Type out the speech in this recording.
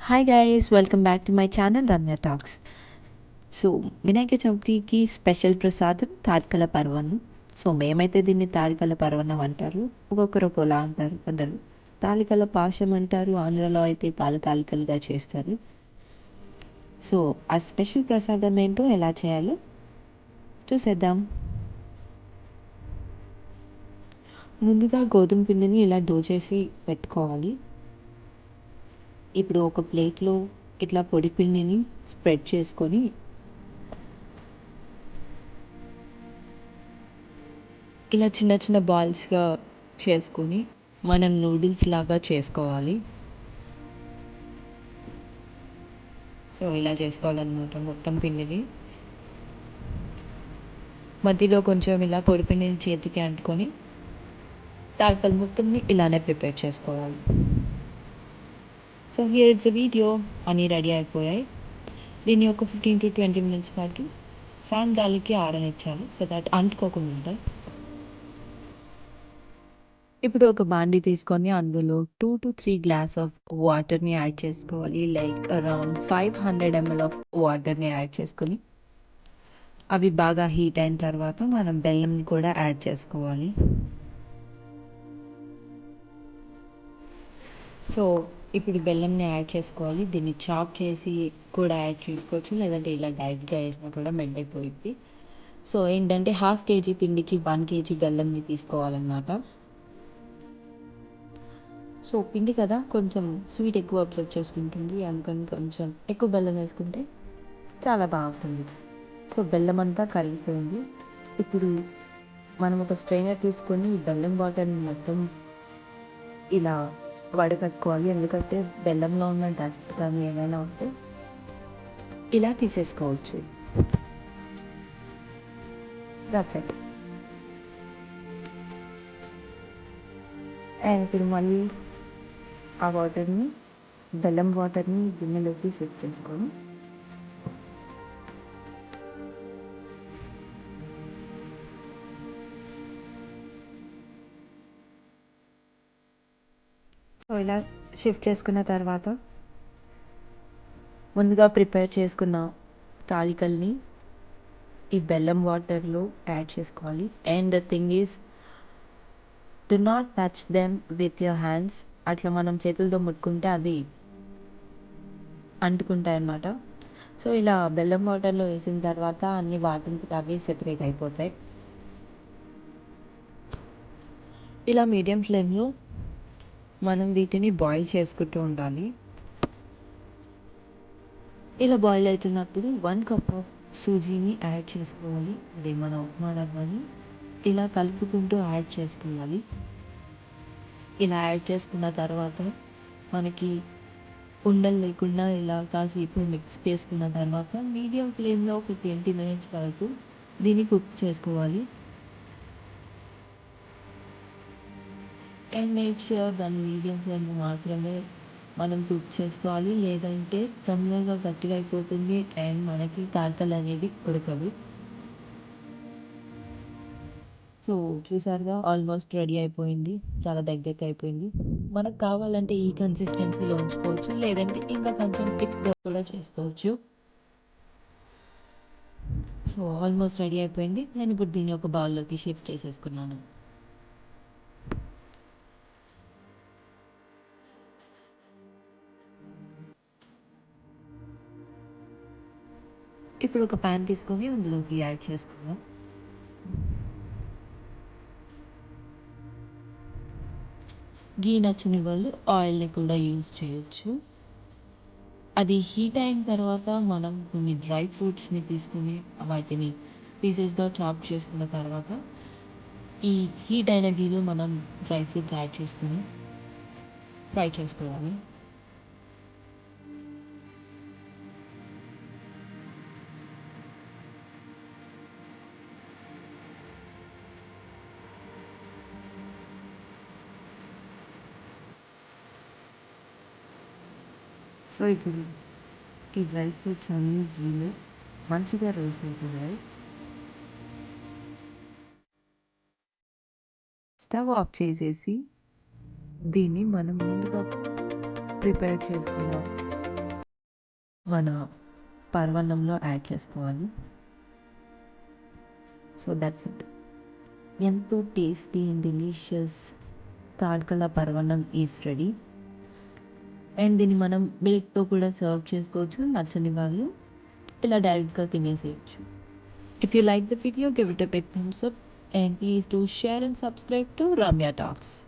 Hi guys welcome back to my channel Ramya talks so Vinayaka చవితికి special ప్రసాదం తాడికల పర్వణం so మేమైతే దీన్ని తాడికల పర్వణం అంటారు. ఒక్కొక్కరు ఒకలా అంటారు. కొందరు తాలికల పాశం అంటారు. ఆంధ్రలో అయితే పాల తాలికలుగా చేస్తారు. సో ఆ స్పెషల్ ప్రసాదం ఏంటో ఎలా చేయాలో చూసేద్దాం. ముందుగా గోధుమ పిండిని ఇలా డో చేసి పెట్టుకోవాలి. ఇప్పుడు ఒక ప్లేట్లో ఇట్లా పొడి పిండిని స్ప్రెడ్ చేసుకొని ఇలా చిన్న చిన్న బాల్స్గా చేసుకొని మనం నూడిల్స్ లాగా చేసుకోవాలి. సో ఇలా చేసుకోవాలన్నమాట మొత్తం పిండిని. మధ్యలో కొంచెం ఇలా పొడి పిండిని చేతికి అంటుకొని తాడకలు మొత్తంని ఇలానే ప్రిపేర్ చేసుకోవాలి. సో హియర్ ఇట్స్ వీడియో అన్నీ రెడీ అయిపోయాయి. దీన్ని ఒక ఫిఫ్టీన్ టు ట్వంటీ మినిట్స్ పాటు ఫ్యాన్ గాలికి ఆరనిచ్చాలి. సో దట్ అంటుకోకుండా ఉంటాయి ఇప్పుడు ఒక బాండి తీసుకొని అందులో two to three glass of వాటర్ని యాడ్ చేసుకోవాలి. Like around five hundred ML of వాటర్ని యాడ్ చేసుకొని అవి బాగా హీట్ అయిన తర్వాత మనం బెల్లంని కూడా యాడ్ చేసుకోవాలి. సో ఇప్పుడు బెల్లంని యాడ్ చేసుకోవాలి. దీన్ని చాప్ చేసి కూడా యాడ్ చేసుకోవచ్చు. లేదంటే ఇలా డైరెక్ట్గా వేసినా కూడా మెండైపోయింది సో ఏంటంటే హాఫ్ కేజీ పిండికి వన్ కేజీ బెల్లంని తీసుకోవాలన్నమాట. సో పిండి కదా కొంచెం స్వీట్ ఎక్కువ అబ్జర్వ్ చేసుకుంటుంది. అందుకని కొంచెం ఎక్కువ బెల్లం వేసుకుంటే చాలా బాగుంటుంది. సో బెల్లం అంతా కరిగిపోయింది. ఇప్పుడు మనం ఒక స్ట్రైనర్ తీసుకొని బెల్లం వాటర్ని మొత్తం ఇలా వడకట్టుకోవాలి ఎందుకంటే బెల్లంలో ఉన్న డస్ట్ కానీ ఏమైనా ఉంటే ఇలా తీసేసుకోవచ్చు. దట్స్ అండ్ ఇప్పుడు మళ్ళీ ఆ వాటర్ని బెల్లం వాటర్ని గిన్నెలోకి సెట్ చేసుకొని సో ఇలా షిఫ్ట్ చేసుకున్న తర్వాత ముందుగా ప్రిపేర్ చేసుకున్న తాలికల్ని ఈ బెల్లం వాటర్లో యాడ్ చేసుకోవాలి. And the thing is do not touch them with your hands అట్లా మనం చేతులతో ముట్టుకుంటే అవి అంటుకుంటాయి అన్నమాట. సో ఇలా బెల్లం వాటర్లో వేసిన తర్వాత అన్ని వాటర్ అవి సెపరేట్ అయిపోతాయి. ఇలా మీడియం ఫ్లేమ్లో మనం వీటిని బాయిల్ చేసుకుంటూ ఉండాలి. ఇలా బాయిల్ అవుతున్నప్పుడు వన్ కప్ ఆఫ్ సూజీని యాడ్ చేసుకోవాలి. అదే మన ఉప్మా రవ్వని ఇలా కలుపుకుంటూ యాడ్ చేసుకోవాలి. ఇలా యాడ్ చేసుకున్న తర్వాత మనకి ఉండలు లేకుండా ఇలా కాసేపు మిక్స్ చేసుకున్న తర్వాత మీడియం ఫ్లేమ్లో ఒక ట్వంటీ మినిట్స్ వరకు దీన్ని కుక్ చేసుకోవాలి. అండ్ మేక్ ష్యూర్ దాని మీడియం ఫ్లేమ్ మాత్రమే మనం కుక్ చేసుకోవాలి. లేదంటే తొందరగా గట్టిగా అయిపోతుంది అండ్ మనకి తాతలు అనేది ఉడకదు సో చూసారుగా ఆల్మోస్ట్ రెడీ అయిపోయింది. చాలా దగ్గరికి అయిపోయింది. మనకు కావాలంటే ఈ కన్సిస్టెన్సీలో ఉంచుకోవచ్చు. లేదంటే ఇంకా కొంచెం థిక్గా కూడా చేసుకోవచ్చు. సో ఆల్మోస్ట్ రెడీ అయిపోయింది. నేను ఇప్పుడు దీన్ని ఒక బౌల్లోకి షిఫ్ట్ చేసేసుకున్నాను. ఇప్పుడు ఒక ప్యాన్ తీసుకొని అందులోకి యాడ్ చేసుకుందాం. గీ నచ్చని వాళ్ళు ఆయిల్ని కూడా యూజ్ చేయొచ్చు. అది హీట్ అయిన తర్వాత మనం కొన్ని డ్రై ఫ్రూట్స్ని తీసుకుని వాటిని పీసెస్గా చాప్ చేసుకున్న తర్వాత ఈ హీట్ అయిన గీలో మనం డ్రై ఫ్రూట్స్ యాడ్ చేసుకుని ఫ్రై చేసుకోవాలి. సో ఇప్పుడు ఈ డ్రై ఫ్రూట్స్ అన్ని మంచిగా రోస్ట్ అవుతున్నాయి స్టవ్ ఆఫ్ చేసేసి దీన్ని మనం ముందుగా ప్రిపేర్ చేసుకున్న మన పర్వణంలో యాడ్ చేసుకోవాలి. సో దట్స్ ఇట్ ఎంతో tasty and delicious Tadkala Parvanam is ready and దీన్ని మనం మిల్క్తో కూడా సర్వ్ చేసుకోవచ్చు నచ్చని వాళ్ళు ఇలా డైరెక్ట్గా తినేసేయచ్చు. If you like the video give it a big thumbs up and please do share and subscribe to Ramya talks